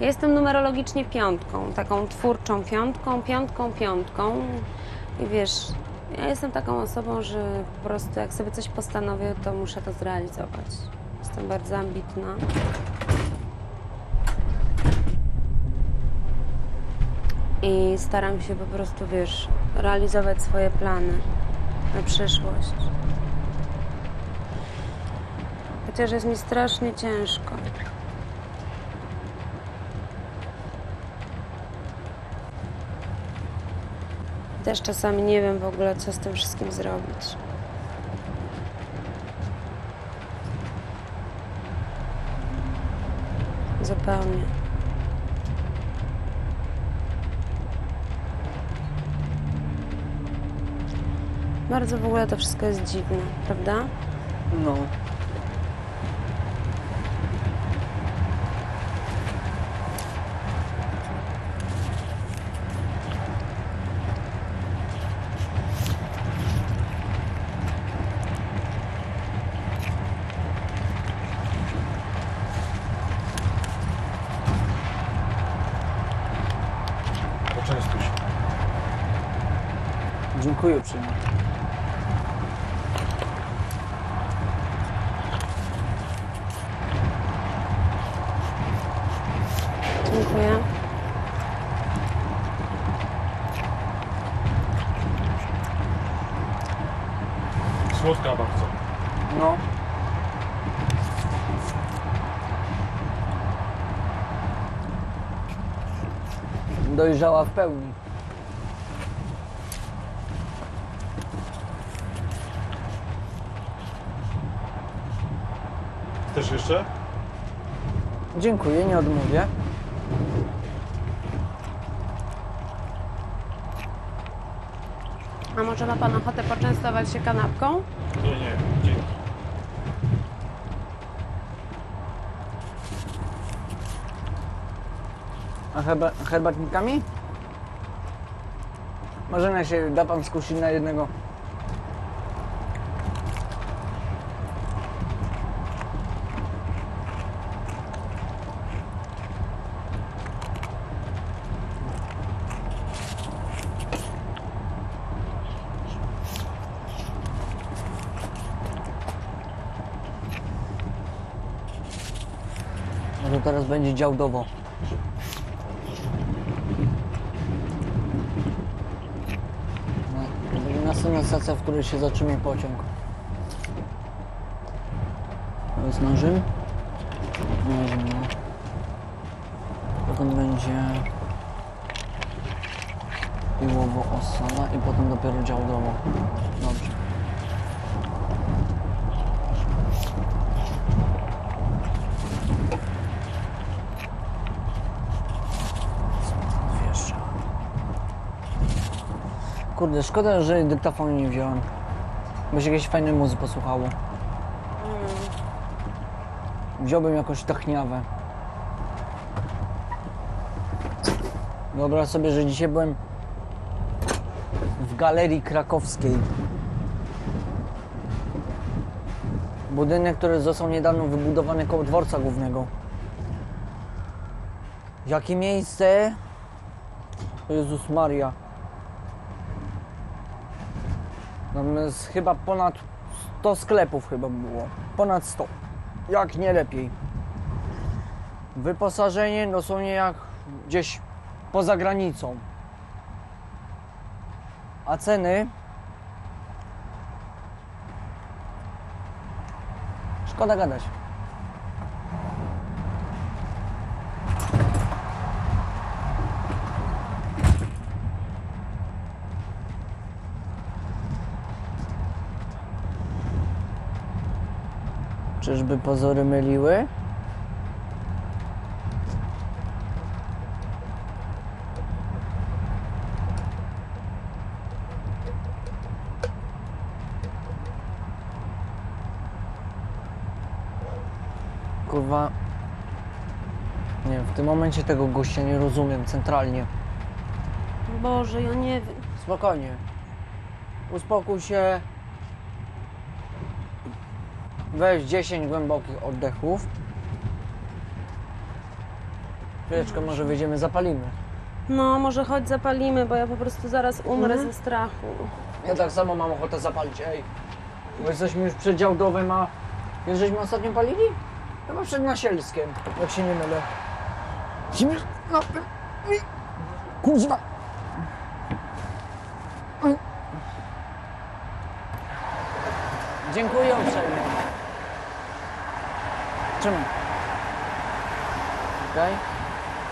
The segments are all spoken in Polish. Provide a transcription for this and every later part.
Jestem numerologicznie piątką, taką twórczą piątką, piątką, piątką. I wiesz, ja jestem taką osobą, że po prostu jak sobie coś postanowię, to muszę to zrealizować. Jestem bardzo ambitna. I staram się po prostu, wiesz, realizować swoje plany na przyszłość. Chociaż jest mi strasznie ciężko. Też czasami nie wiem w ogóle, co z tym wszystkim zrobić. Zupełnie. Bardzo w ogóle to wszystko jest dziwne, prawda? No. Poczęstuj się. Dziękuję uprzejmie. Dziękuję. Słodka bardzo. No. Dojrzała w pełni. Też jeszcze? Dziękuję, nie odmówię. A może ma Pan ochotę poczęstować się kanapką? Nie, nie, dzięki. A herba herbatnikami? Może na się da pan skusić na jednego. No teraz będzie działdowo. No, będzie następna stacja, w której się zatrzymie pociąg. To jest Narzym. Narzym, no. Potem będzie Piłowo Osala i potem dopiero Działdowo. Dobrze. Kurde, szkoda, że dyktafonu nie wziąłem. By się jakiejś fajnej muzy posłuchało. Wziąłbym jakąś techniawę. Wyobraź sobie, że dzisiaj byłem w galerii krakowskiej. Budynek, który został niedawno wybudowany koło dworca głównego. Jakie miejsce? Jezus Maria. Tam jest chyba ponad 100 sklepów chyba było. Ponad 100. Jak nie lepiej. Wyposażenie dosłownie jak gdzieś poza granicą. A ceny? Szkoda gadać. Czyżby pozory myliły? Kurwa. Nie w tym momencie tego gościa nie rozumiem centralnie. Boże, ja nie wiem. Spokojnie. Uspokój się. Weź 10 głębokich oddechów. Chwileczkę, może wyjdziemy, zapalimy. No, może chodź zapalimy, bo ja po prostu zaraz umrę Mhm. ze strachu. Ja tak samo mam ochotę zapalić, ej. Bo jesteśmy już przed działdowym, a... Wiesz, żeśmy ostatnio palili? Chyba przed Nasielskiem, jak się nie mylę. Zimno... No... i- Kuźwa! Dziękuję uprzejmie. Trzymaj. Okej.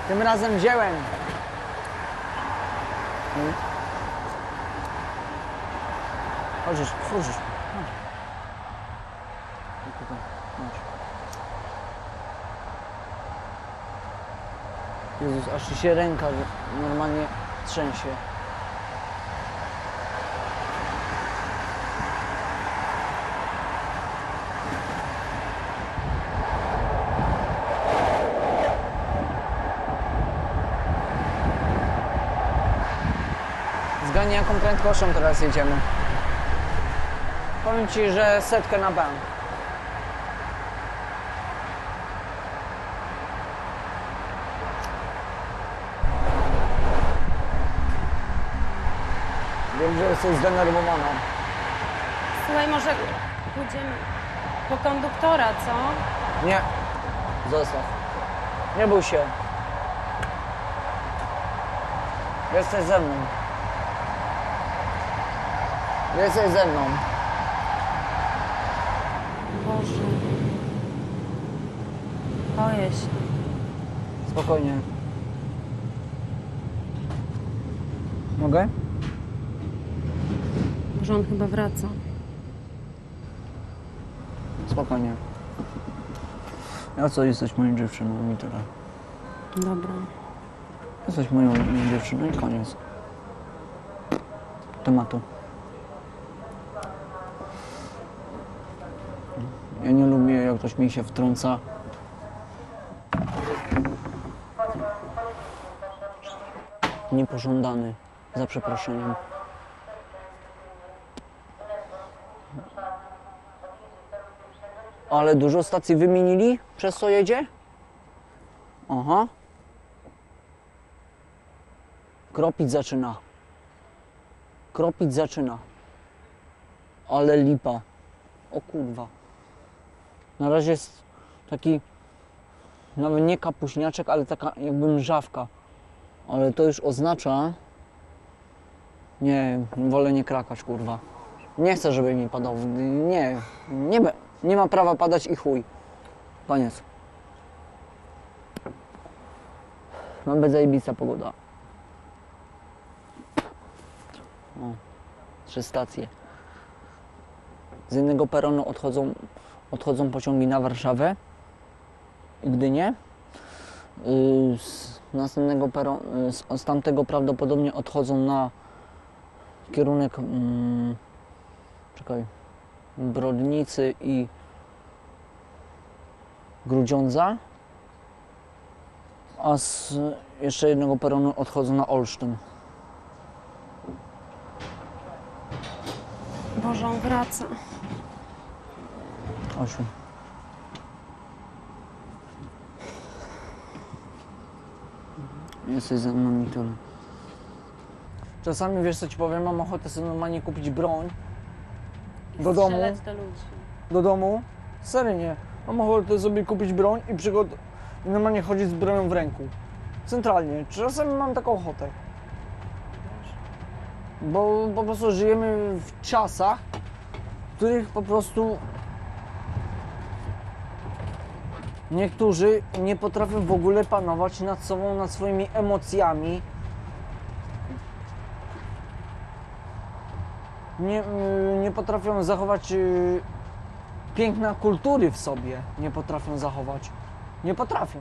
Tym razem wziąłem. Mm. Chodzisz, chodzisz. Jezus, aż ci się ręka normalnie trzęsie. Zgadnij jaką prędkością teraz jedziemy. Powiem Ci, że setkę na bank. Wiem, że jesteś zdenerwowana. Słuchaj, może pójdziemy po konduktora, co? Nie. Zostaw. Nie bój się. Jesteś ze mną. Jesteś ze mną. Boże. Boję się. Spokojnie. Mogę? Że on chyba wraca. Spokojnie. Ja co, jesteś moją dziewczyną i tyle. Dobra. Jesteś moją dziewczyną i koniec. Tematu. Ja nie lubię, jak ktoś mi się wtrąca. Niepożądany, za przeproszeniem. Ale dużo stacji wymienili, przez co jedzie? Aha. Kropić zaczyna. Kropić zaczyna. Ale lipa. O kurwa. Na razie jest taki nawet nie kapuśniaczek, ale taka jakby mrzawka. Ale to już oznacza nie, wolę nie krakać kurwa. Nie chcę, żeby mi padał. Nie, nie, nie ma prawa padać i chuj. Koniec. Ma być zajebista pogoda. O, trzy stacje. Z jednego peronu odchodzą, odchodzą pociągi na Warszawę Gdynię. Yy, Z następnego peronu, z, z tamtego prawdopodobnie odchodzą na kierunek mm, czekaj, Brodnicy i Grudziądza. A z jeszcze jednego peronu odchodzą na Olsztyn. Boże, on wraca. Osiu. Jesteś ze mną i tyle. Czasami wiesz co ci powiem, mam ochotę sobie normalnie kupić broń I Do domu? do ludzi. do domu. Serio nie. Mam ochotę sobie kupić broń i przygod... i normalnie chodzić z bronią w ręku. Centralnie. Czasami mam taką ochotę. Bo po prostu żyjemy w czasach, w których po prostu niektórzy nie potrafią w ogóle panować nad sobą, nad swoimi emocjami. Nie, y, nie potrafią zachować y, piękna kultury w sobie. Nie potrafią zachować. Nie potrafią.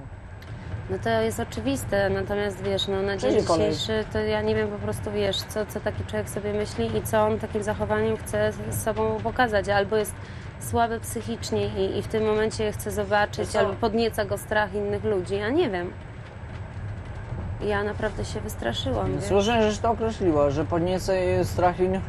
No to jest oczywiste, natomiast wiesz, no na dzień kolej. dzisiejszy to ja nie wiem po prostu, wiesz, co, co taki człowiek sobie myśli i co on takim zachowaniem chce z sobą pokazać. Albo jest słaby psychicznie i, i w tym momencie chce zobaczyć, albo podnieca go strach innych ludzi, ja nie wiem. Ja naprawdę się wystraszyłam, wiesz. Słyszę, żeś to określiła, że podnieca strach innych